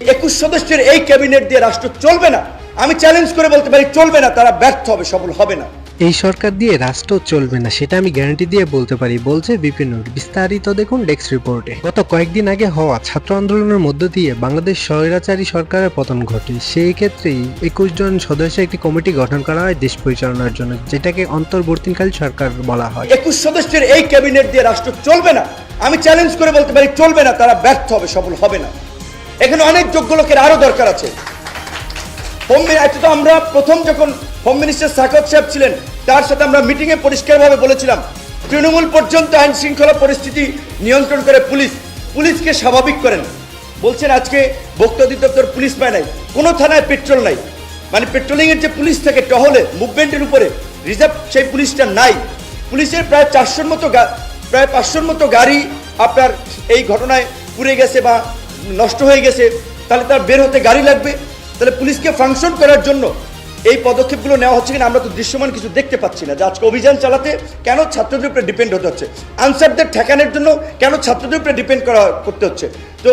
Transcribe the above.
একুশ সদস্যের এই ক্যাবিনেট দিয়ে রাষ্ট্র চলবে না। আমি চ্যালেঞ্জ করে বলতে পারি চলবে না তারা ব্যর্থ হবে সফল হবে না। এই সরকার দিয়ে রাষ্ট্র চলবে না সেটা আমি গ্যারান্টি দিয়ে বলতে পারি বলছে বিপিন বিস্তারিত দেখুন ডেস্ক রিপোর্টে। গত কয়েকদিন আগে হওয়া ছাত্র আন্দোলনের মধ্য দিয়ে বাংলাদেশ স্বৈরাচারী সরকারের পতন ঘটে। সেই ক্ষেত্রেই একুশ জন সদস্যের একটি কমিটি গঠন করা হয় দেশ পরিচালনার জন্য যেটাকে অন্তর্বর্তীকালীন সরকার বলা হয়। একুশ সদস্যের এই ক্যাবিনেট দিয়ে রাষ্ট্র চলবে না। আমি চ্যালেঞ্জ করে বলতে পারি চলবে না তারা ব্যর্থ হবে সফল হবে না। এখানে অনেক যোগ্য লোকের আরও দরকার আছে। হোম মি- এটা তো আমরা প্রথম যখন হোম মিনিস্টার সাকত সাহেব ছিলেন, তার সাথে আমরা মিটিংয়ে পরিষ্কারভাবে বলেছিলাম, তৃণমূল পর্যন্ত আইন শৃঙ্খলা পরিস্থিতি নিয়ন্ত্রণ করে পুলিশ, পুলিশকে স্বাভাবিক করেন। বলছেন আজকে ভোক্তা অধিদপ্তর পুলিশ পায় নাই, কোনো থানায় পেট্রোল নাই। মানে পেট্রোলিং এর যে পুলিশ থাকে টহলে মুভমেন্টের উপরে রিজার্ভ সেই পুলিশটা নাই। পুলিশের প্রায় চারশোর মতো প্রায় পাঁচশোর মতো গাড়ি আপনার এই ঘটনায় পুড়ে গেছে বা নষ্ট হয়ে গেছে, তাহলে তার বের হতে গাড়ি লাগবে। তাহলে পুলিশকে ফাংশন করার জন্য এই পদক্ষেপগুলো নেওয়া হচ্ছে কিনা আমরা তো দৃশ্যমান কিছু দেখতে পাচ্ছি না। যে আজকে অভিযান চালাতে কেন ছাত্রদের উপরে ডিপেন্ড হতে হচ্ছে? আনসারদের ঠেকানোর জন্য কেন ছাত্রদের উপরে ডিপেন্ড করা করতে হচ্ছে? তো